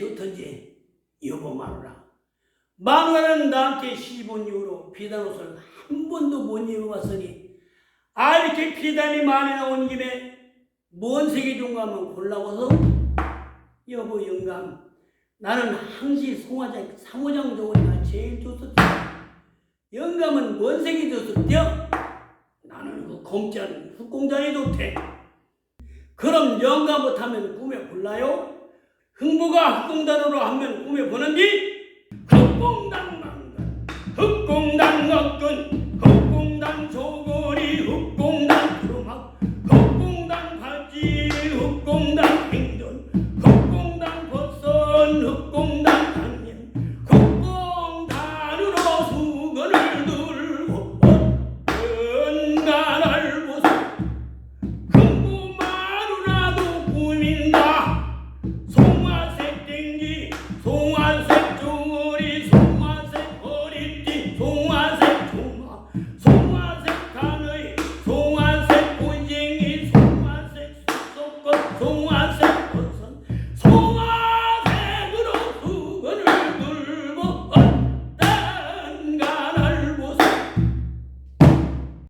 좋던지 여보 마누라 마누라는 나한테 시본 이후로 비단 옷을 한 번도 못 입어봤으니 아 이렇게 비단이 많이 나온 김에 뭔 색이 좋은가 하면 골라봐서 여보 영감 나는 항시 송화장 상호장 좋으니까 제일 좋었다 영감은 뭔 색이 좋었대요? 나는 그 검짠 흑공장이 좋대 그럼 영감 못하면 꿈에 볼라요? 흥부가 흑공단으로 한면 꿈에 보는디 흑공단 망간 흑공단 넉근 흑공단 조거리 흑공단 구막 흑공단 바지 흑공단 송화색 가의 송화색 군인이 송화색 속꽃 송화